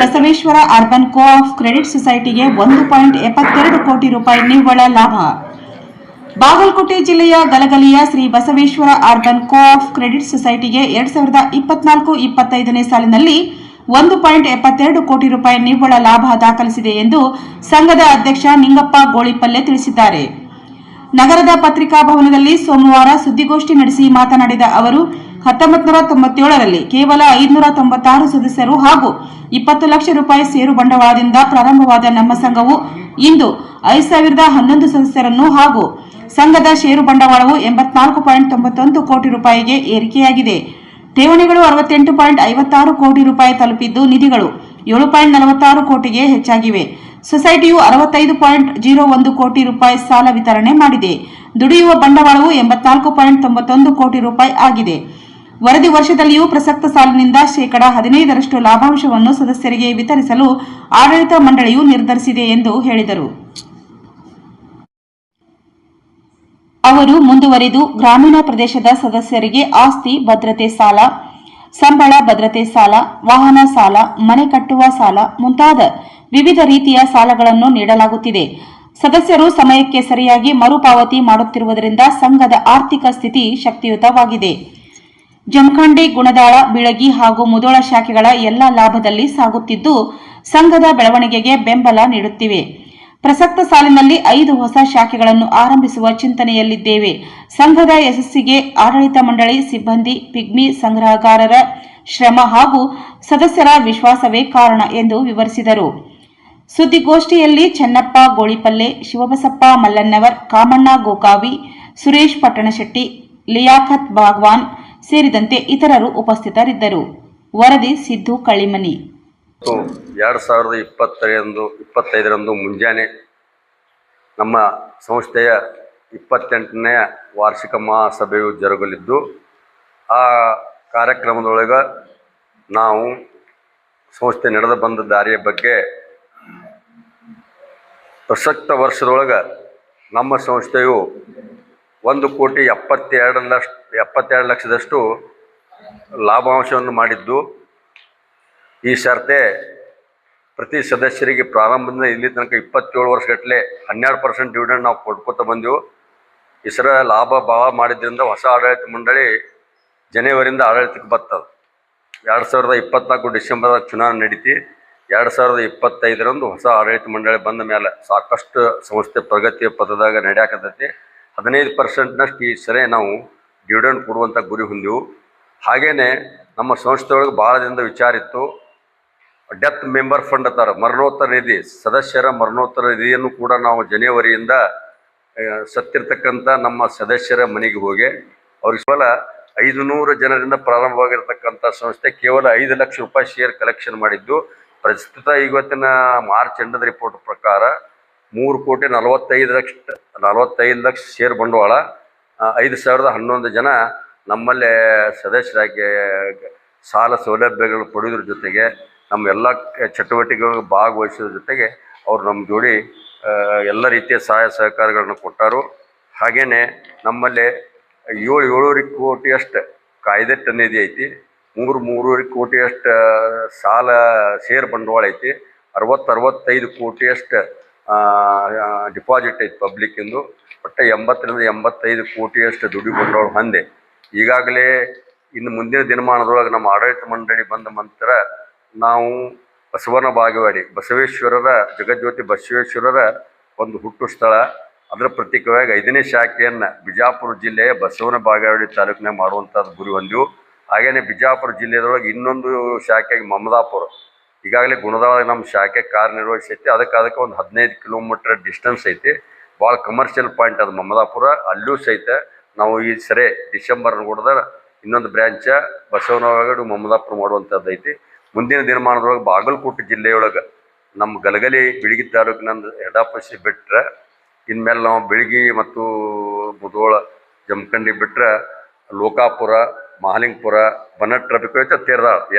Basaveshwara urban co op credit ಸೊಸೈಟಿಗೆ ಒಂದು point ಎಪ್ಪತ್ತೆರಡು ಕೋಟಿ ರೂಪಾಯಿ ನಿವ್ವಳ ಲಾಭ. ಬಾಗಲಕೋಟೆ ಜಿಲ್ಲೆಯ ಗಲಗಲಿಯ Shri Basaveshwara urban co op credit ಸೊಸೈಟಿಗೆ ಎರಡ್ ಸಾವಿರದ ಇಪ್ಪತ್ನಾಲ್ಕು ಇಪ್ಪತ್ತೈದನೇ ಸಾಲಿನಲ್ಲಿ ಒಂದು ಪಾಯಿಂಟ್ ಎಪ್ಪತ್ತೆರಡು ಕೋಟಿ ರೂಪಾಯಿ ನಿವ್ವಳ ಲಾಭ ದಾಖಲಿಸಿದೆ ಎಂದು ಸಂಘದ ಅಧ್ಯಕ್ಷ ನಿಂಗಪ್ಪ ಗೋಳಿಪಲ್ಲೆ ತಿಳಿಸಿದ್ದಾರೆ. ನಗರದ ಪತ್ರಿಕಾ ಭವನದಲ್ಲಿ ಸೋಮವಾರ ಸುದ್ದಿಗೋಷ್ಠಿ ನಡೆಸಿ ಮಾತನಾಡಿದ ಅವರು ಹತ್ತೊಂಬತ್ತು ನೂರ ತೊಂಬತ್ತೇಳರಲ್ಲಿ ಕೇವಲ ಐದುನೂರ ತೊಂಬತ್ತಾರು ಸದಸ್ಯರು ಹಾಗೂ ಇಪ್ಪತ್ತು ಲಕ್ಷ ರೂಪಾಯಿ ಷೇರು ಬಂಡವಾಳದಿಂದ ಪ್ರಾರಂಭವಾದ ನಮ್ಮ ಸಂಘವು ಇಂದು ಐದು ಸಾವಿರದ ಹನ್ನೊಂದು ಸದಸ್ಯರನ್ನು ಹಾಗೂ ಸಂಘದ ಷೇರು ಬಂಡವಾಳವು ಎಂಬತ್ನಾಲ್ಕು ಪಾಯಿಂಟ್ ತೊಂಬತ್ತೊಂದು ಕೋಟಿ ರೂಪಾಯಿಗೆ ಏರಿಕೆಯಾಗಿದೆ. ಠೇವಣಿಗಳು ಅರವತ್ತೆಂಟು ಪಾಯಿಂಟ್ ಐವತ್ತಾರು ಕೋಟಿ ರೂಪಾಯಿ ತಲುಪಿದ್ದು ನಿಧಿಗಳು ಏಳು ಪಾಯಿಂಟ್ ನಲವತ್ತಾರು ಕೋಟಿಗೆ ಹೆಚ್ಚಾಗಿವೆ. ಸೊಸೈಟಿಯು ಅರವತ್ತೈದು ಪಾಯಿಂಟ್ ಜೀರೋ ಒಂದು ಕೋಟಿ ರೂಪಾಯಿ ಸಾಲ ವಿತರಣೆ ಮಾಡಿದೆ. ದುಡಿಯುವ ಬಂಡವಾಳವು ಎಂಬತ್ನಾಲ್ಕು ಪಾಯಿಂಟ್ ತೊಂಬತ್ತೊಂದು ಕೋಟಿ ರೂಪಾಯಿ ಆಗಿದೆ. ವರದಿ ವರ್ಷದಲ್ಲಿಯೂ ಪ್ರಸಕ್ತ ಸಾಲಿನಿಂದ ಶೇಕಡಾ ಹದಿನೈದರಷ್ಟು ಲಾಭಾಂಶವನ್ನು ಸದಸ್ಯರಿಗೆ ವಿತರಿಸಲು ಆಡಳಿತ ಮಂಡಳಿಯು ನಿರ್ಧರಿಸಿದೆ ಎಂದು ಹೇಳಿದರು. ಅವರು ಮುಂದುವರಿದು ಗ್ರಾಮೀಣ ಪ್ರದೇಶದ ಸದಸ್ಯರಿಗೆ ಆಸ್ತಿ, ಭದ್ರತೆ ಸಾಲ, ಸಂಬಳ, ಭದ್ರತೆ ಸಾಲ, ವಾಹನ ಸಾಲ, ಮನೆ ಕಟ್ಟುವ ಸಾಲ ಮುಂತಾದ ವಿವಿಧ ರೀತಿಯ ಸಾಲಗಳನ್ನು ನೀಡಲಾಗುತ್ತಿದೆ. ಸದಸ್ಯರು ಸಮಯಕ್ಕೆ ಸರಿಯಾಗಿ ಮರುಪಾವತಿ ಮಾಡುತ್ತಿರುವುದರಿಂದ ಸಂಘದ ಆರ್ಥಿಕ ಸ್ಥಿತಿ ಶಕ್ತಿಯುತವಾಗಿದೆ. ಜಮಖಂಡಿ, ಗುಣದಾಳ, ಬಿಳಗಿ ಹಾಗೂ ಮುದೋಳ ಶಾಖೆಗಳ ಎಲ್ಲ ಲಾಭದಲ್ಲಿ ಸಾಗುತ್ತಿದ್ದು, ಸಂಘದ ಬೆಳವಣಿಗೆಗೆ ಬೆಂಬಲ ನೀಡುತ್ತಿವೆ. ಪ್ರಸಕ್ತ ಸಾಲಿನಲ್ಲಿ ಐದು ಹೊಸ ಶಾಖೆಗಳನ್ನು ಆರಂಭಿಸುವ ಚಿಂತನೆಯಲ್ಲಿದ್ದೇವೆ. ಸಂಘದ ಯಶಸ್ಸಿಗೆ ಆಡಳಿತ ಮಂಡಳಿ, ಸಿಬ್ಬಂದಿ, ಪಿಗ್ಮಿ ಸಂಗ್ರಹಗಾರರ ಶ್ರಮ ಹಾಗೂ ಸದಸ್ಯರ ವಿಶ್ವಾಸವೇ ಕಾರಣ ಎಂದು ವಿವರಿಸಿದರು. ಸುದ್ದಿಗೋಷ್ಠಿಯಲ್ಲಿ ಚೆನ್ನಪ್ಪ, ಗೋಳಿಪಲ್ಲೆ, ಶಿವಬಸಪ್ಪ ಮಲ್ಲನ್ನವರ್ ಕಾಮಣ್ಣ, ಗೋಕಾವಿ, ಸುರೇಶ್ ಪಟ್ಟಣಶೆಟ್ಟಿ, ಲಿಯಾಖತ್ ಬಾಗ್ವಾನ್ ಸೇರಿದಂತೆ ಇತರರು ಉಪಸ್ಥಿತರಿದ್ದರು. ವರದಿ ಸಿದ್ದು ಕಳಿಮನಿ. ಎರಡು ಸಾವಿರದ ಇಪ್ಪತ್ತರಂದು ಇಪ್ಪತ್ತೈದರಂದು ಮುಂಜಾನೆ ನಮ್ಮ ಸಂಸ್ಥೆಯ ಇಪ್ಪತ್ತೆಂಟನೆಯ ವಾರ್ಷಿಕ ಮಹಾಸಭೆಯು ಜರುಗಲಿದ್ದು, ಆ ಕಾರ್ಯಕ್ರಮದೊಳಗೆ ನಾವು ಸಂಸ್ಥೆ ನಡೆದು ಬಂದ ದಾರಿಯ ಬಗ್ಗೆ ಪ್ರಸಕ್ತ ವರ್ಷದೊಳಗೆ ನಮ್ಮ ಸಂಸ್ಥೆಯು ಒಂದು ಕೋಟಿ ಎಪ್ಪತ್ತೆರಡು ಲಕ್ಷ ಎಪ್ಪತ್ತೆರಡು ಲಕ್ಷದಷ್ಟು ಲಾಭಾಂಶವನ್ನು ಮಾಡಿದ್ದು, ಈ ಸರ್ತೆ ಪ್ರತಿ ಸದಸ್ಯರಿಗೆ ಪ್ರಾರಂಭದಿಂದ ಇಲ್ಲಿ ತನಕ ಇಪ್ಪತ್ತೇಳು ವರ್ಷಗಟ್ಟಲೆ ಹನ್ನೆರಡು ಪರ್ಸೆಂಟ್ ಡಿವಿಡೆಂಡ್ ನಾವು ಕೊಡ್ಕೊತ ಬಂದೆವು. ಇಸ್ರ ಲಾಭ ಭಾವ ಮಾಡಿದ್ರಿಂದ ಹೊಸ ಆಡಳಿತ ಮಂಡಳಿ ಜನವರಿಯಿಂದ ಆಡಳಿತಕ್ಕೆ ಬರ್ತದೆ ಎರಡು ಸಾವಿರದ ಇಪ್ಪತ್ನಾಲ್ಕು ಡಿಸೆಂಬರ್ದಾಗ ಚುನಾವಣೆ ನಡೀತಿ. ಎರಡು ಸಾವಿರದ ಇಪ್ಪತ್ತೈದರಂದು ಹೊಸ ಆಡಳಿತ ಮಂಡಳಿ ಬಂದ ಮೇಲೆ ಸಾಕಷ್ಟು ಸಂಸ್ಥೆ ಪ್ರಗತಿಯ ಪದದಾಗ ನಡೆಯಾಕತ್ತೈತಿ. ಹದಿನೈದು ಪರ್ಸೆಂಟ್ನಷ್ಟು ಈ ಸರಿ ನಾವು ಡಿವಿಡೆಂಡ್ ಕೊಡುವಂಥ ಗುರಿ ಹೊಂದೆವು. ಹಾಗೆಯೇ ನಮ್ಮ ಸಂಸ್ಥೆಯೊಳಗೆ ಭಾಳ ದಿನದ ವಿಚಾರ ಇತ್ತು. ಡೆತ್ ಮೆಂಬರ್ ಫಂಡ್ ಅಂತಾರೆ, ಮರಣೋತ್ತರ ನಿಧಿ, ಸದಸ್ಯರ ಮರಣೋತ್ತರ ನಿಧಿಯನ್ನು ಕೂಡ ನಾವು ಜನವರಿಯಿಂದ ಸತ್ತಿರ್ತಕ್ಕಂಥ ನಮ್ಮ ಸದಸ್ಯರ ಮನೆಗೆ ಹೋಗಿ, ಅವ್ರಿಗೆ ಕೇವಲ ಐದು ನೂರು ಜನರಿಂದ ಪ್ರಾರಂಭವಾಗಿರ್ತಕ್ಕಂಥ ಸಂಸ್ಥೆ ಕೇವಲ ಐದು ಲಕ್ಷ ರೂಪಾಯಿ ಶೇರ್ ಕಲೆಕ್ಷನ್ ಮಾಡಿದ್ದು. ಪ್ರಸ್ತುತ ಇವತ್ತಿನ ಮಾರ್ಚ್ ಎಂಡದ ರಿಪೋರ್ಟ್ ಪ್ರಕಾರ ಮೂರು ಕೋಟಿ ನಲವತ್ತೈದು ಲಕ್ಷ ನಲವತ್ತೈದು ಲಕ್ಷ ಶೇರ್ ಬಂಡವಾಳ ಐದು ಸಾವಿರದ ಹನ್ನೊಂದು ಜನ ನಮ್ಮಲ್ಲೇ ಸದಸ್ಯರಾಗಿ ಸಾಲ ಸೌಲಭ್ಯಗಳು ಪಡೆಯೋದ್ರ ಜೊತೆಗೆ ನಮ್ಮ ಎಲ್ಲ ಚಟುವಟಿಕೆಗಳು ಭಾಗವಹಿಸೋದ್ರ ಜೊತೆಗೆ ಅವರು ನಮ್ಮ ಜೋಡಿ ಎಲ್ಲ ರೀತಿಯ ಸಹಾಯ ಸಹಕಾರಗಳನ್ನು ಕೊಟ್ಟರು. ಹಾಗೆಯೇ ನಮ್ಮಲ್ಲಿ ಏಳು ಏಳೂವರೆ ಕೋಟಿಯಷ್ಟು ಕಾಯ್ದೆ ನಿಧಿ ಐತಿ ಮೂರು, ಮೂರುವರೆ ಕೋಟಿಯಷ್ಟು ಸಾಲ ಶೇರ್ ಬಂಡವಾಳ ಐತಿ. ಅರವತ್ತು, ಅರವತ್ತೈದು ಕೋಟಿಯಷ್ಟು ಡಿಪಾಸಿಟ್ ಐತಿ ಪಬ್ಲಿಕ್ಕಿಂದು ಒಟ್ಟು ಎಂಬತ್ತರಿಂದ ಎಂಬತ್ತೈದು ಕೋಟಿಯಷ್ಟು ದುಡ್ಡು ಬಂಡವಾಳ ಹೊಂದೆ. ಈಗಾಗಲೇ ಇನ್ನು ಮುಂದಿನ ದಿನಮಾನದೊಳಗೆ ನಮ್ಮ ಆಡಳಿತ ಮಂಡಳಿ ಬಂದ ನಂತರ ನಾವು ಬಸವನ ಬಾಗೇವಾಡಿ, ಬಸವೇಶ್ವರರ, ಜಗಜ್ಯೋತಿ ಬಸವೇಶ್ವರರ ಒಂದು ಹುಟ್ಟು ಸ್ಥಳ. ಅದರ ಪ್ರತೀಕವಾಗಿ ಐದನೇ ಶಾಖೆಯನ್ನು ಬಿಜಾಪುರ ಜಿಲ್ಲೆಯ ಬಸವನ ಬಾಗೇವಾಡಿ ತಾಲೂಕಿನಾಗ ಮಾಡುವಂಥದ್ದು ಗುರಿ ಹೊಂದೆವು. ಹಾಗೆಯೇ ಬಿಜಾಪುರ ಜಿಲ್ಲೆದೊಳಗೆ ಇನ್ನೊಂದು ಶಾಖೆಗೆ ಮಮದಾಪುರ. ಈಗಾಗಲೇ ಗುಣದೊಳಗೆ ನಮ್ಮ ಶಾಖೆ ಕಾರ್ಯನಿರ್ವಹಿಸೈತಿ ಅದಕ್ಕೆ ಅದಕ್ಕೆ ಒಂದು ಹದಿನೈದು ಕಿಲೋಮೀಟ್ರ್ ಡಿಸ್ಟೆನ್ಸ್ ಐತಿ. ಭಾಳ ಕಮರ್ಷಿಯಲ್ ಪಾಯಿಂಟ್ ಅದು ಮಮದಾಪುರ. ಅಲ್ಲೂ ಸಹಿತ ನಾವು ಈ ಸರಿ ಡಿಸೆಂಬರ್ ಕೂಡ ಇನ್ನೊಂದು ಬ್ರ್ಯಾಂಚ ಬಸವನಗಡು ಮಮದಾಪುರ ಮಾಡುವಂಥದ್ದು ಐತಿ. ಮುಂದಿನ ದಿನಮಾನದೊಳಗೆ ಬಾಗಲಕೋಟೆ ಜಿಲ್ಲೆಯೊಳಗೆ ನಮ್ಮ ಗಲಗಲಿ ಬಿಳಿಗಿ ತಾಲೂಕಿನಂದು ಎಡಾಪಸಿ ಬಿಟ್ಟರೆ ಇನ್ಮೇಲೆ ನಾವು ಬೆಳಗಿ ಮತ್ತು ಮುದೋಳ, ಜಮಖಂಡಿ ಬಿಟ್ಟರೆ ಲೋಕಾಪುರ ಮಹಾಲಿಂಗಪುರ ಟ್ರಾಫಿಕ್ ಐತೆ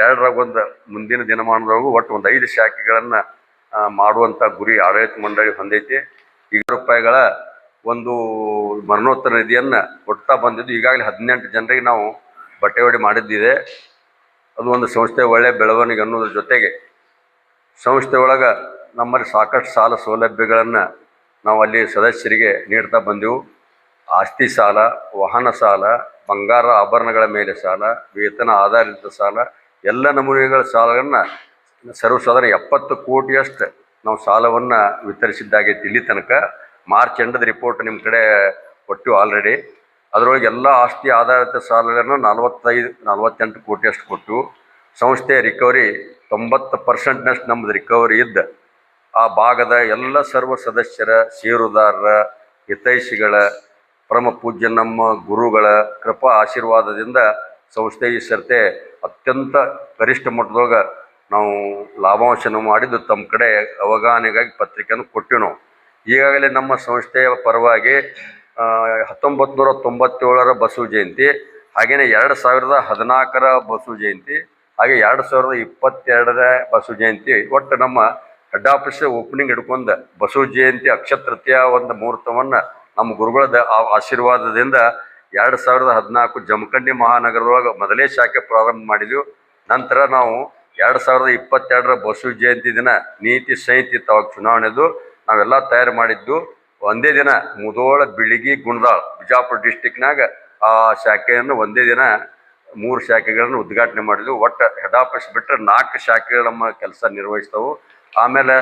ಎರಡರಾಗ ಒಂದು ಮುಂದಿನ ದಿನಮಾನದೊಳಗೂ ಒಟ್ಟು ಒಂದು ಐದು ಶಾಖೆಗಳನ್ನು ಮಾಡುವಂಥ ಗುರಿ ಆಡಳಿತ ಮಂಡಳಿ ಹೊಂದೈತಿ. ಈಗ ರೂಪಾಯಿಗಳ ಒಂದು ಮರಣೋತ್ತರ ನಿಧಿಯನ್ನು ಕೊಡ್ತಾ ಬಂದಿದ್ದು ಈಗಾಗಲೇ ಹದಿನೆಂಟು ಜನರಿಗೆ ನಾವು ಬಟ್ಟೆ ಬಟ್ಟೆವಡಿ ಮಾಡಿದ್ದಿದೆ. ಅದು ಒಂದು ಸಂಸ್ಥೆ ಒಳ್ಳೆಯ ಬೆಳವಣಿಗೆ ಅನ್ನೋದ್ರ ಜೊತೆಗೆ ಸಂಸ್ಥೆ ಒಳಗೆ ನಮ್ಮಲ್ಲಿ ಸಾಕಷ್ಟು ಸಾಲ ಸೌಲಭ್ಯಗಳನ್ನು ನಾವು ಅಲ್ಲಿ ಸದಸ್ಯರಿಗೆ ನೀಡ್ತಾ ಬಂದೆವು. ಆಸ್ತಿ ಸಾಲ, ವಾಹನ ಸಾಲ, ಬಂಗಾರ ಆಭರಣಗಳ ಮೇಲೆ ಸಾಲ, ವೇತನ ಆಧಾರಿತ ಸಾಲ, ಎಲ್ಲ ನಮೂನೆಗಳ ಸಾಲಗಳನ್ನು ಸರ್ವಸಾಧಾರಣ ಎಪ್ಪತ್ತು ಕೋಟಿಯಷ್ಟು ನಾವು ಸಾಲವನ್ನು ವಿತರಿಸಿದ್ದಾಗೈತಿ ಇಲ್ಲಿ ತನಕ ಮಾರ್ಚ್ ಎಂಡದ ರಿಪೋರ್ಟ್ ನಿಮ್ಮ ಕಡೆ ಕೊಟ್ಟು ಆಲ್ರೆಡಿ. ಅದರೊಳಗೆ ಎಲ್ಲ ಆಸ್ತಿ ಆಧಾರಿತ ಸಾಲಗಳನ್ನು ನಲವತ್ತೈದು, ನಲವತ್ತೆಂಟು ಕೋಟಿಯಷ್ಟು ಕೊಟ್ಟು ಸಂಸ್ಥೆಯ ರಿಕವರಿ ತೊಂಬತ್ತು ಪರ್ಸೆಂಟ್ನಷ್ಟು ನಮ್ಮದು ರಿಕವರಿ ಇದ್ದ. ಆ ಭಾಗದ ಎಲ್ಲ ಸರ್ವ ಸದಸ್ಯರ ಷೇರುದಾರರ ಹಿತೈಷಿಗಳ ಪರಮ ಪೂಜ್ಯ ನಮ್ಮ ಗುರುಗಳ ಕೃಪಾ ಆಶೀರ್ವಾದದಿಂದ ಸಂಸ್ಥೆ ಈ ಸರ್ತೆ ಅತ್ಯಂತ ಗರಿಷ್ಠ ಮಟ್ಟದೊಳಗ ನಾವು ಲಾಭಾಂಶನ ಮಾಡಿದ್ದು ತಮ್ಮ ಕಡೆ ಅವಗಾಹನೆಗಾಗಿ ಪತ್ರಿಕೆಯನ್ನು ಕೊಟ್ಟಿವಿ ನಾವು. ಈಗಾಗಲೇ ನಮ್ಮ ಸಂಸ್ಥೆಯ ಪರವಾಗಿ ಹತ್ತೊಂಬತ್ತು ನೂರ ತೊಂಬತ್ತೇಳರ ಬಸವ ಜಯಂತಿ ಹಾಗೆಯೇ ಎರಡು ಸಾವಿರದ ಹದಿನಾಲ್ಕರ ಬಸವ ಜಯಂತಿ, ಹಾಗೆ ಎರಡು ಸಾವಿರದ ಇಪ್ಪತ್ತೆರಡರ ಬಸವ ಜಯಂತಿ, ಒಟ್ಟು ನಮ್ಮ ಹೆಡ್ ಆಫೀಸ್ ಓಪನಿಂಗ್ ಹಿಡ್ಕೊಂಡು ಬಸವ ಜಯಂತಿ ಅಕ್ಷತೃತೀಯ ಒಂದು ಮುಹೂರ್ತವನ್ನು ನಮ್ಮ ಗುರುಗಳ ಆಶೀರ್ವಾದದಿಂದ ಎರಡು ಸಾವಿರದ ಹದಿನಾಲ್ಕು ಜಮಖಂಡಿ ಮಹಾನಗರದೊಳಗೆ ಮೊದಲೇ ಶಾಖೆ ಪ್ರಾರಂಭ ಮಾಡಿದ್ವಿ. ನಂತರ ನಾವು ಎರಡು ಸಾವಿರದ ಇಪ್ಪತ್ತೆರಡರ ಬಸವ ಜಯಂತಿ ದಿನ ನೀತಿ ಸಂಹಿತೆ ತಾವಾಗ ಚುನಾವಣೆದು ನಾವೆಲ್ಲ ತಯಾರು ಮಾಡಿದ್ದು ಒಂದೇ ದಿನ ಮುದೋಳ ಬಿಳಿಗಿ ಗುಣದಾಳ್ ಬಿಜಾಪುರ ಡಿಸ್ಟಿಕ್ನಾಗ ಆ ಶಾಖೆಯನ್ನು ಒಂದೇ ದಿನ ಮೂರು ಶಾಖೆಗಳನ್ನು ಉದ್ಘಾಟನೆ ಮಾಡಿದ್ವಿ. ಒಟ್ಟು ಹೆಡ್ ಆಫೀಸ್ ಬಿಟ್ಟರೆ ನಾಲ್ಕು ಶಾಖೆಗಳು ನಮ್ಮ ಕೆಲಸ ನಿರ್ವಹಿಸ್ತವು. ಆಮೇಲೆ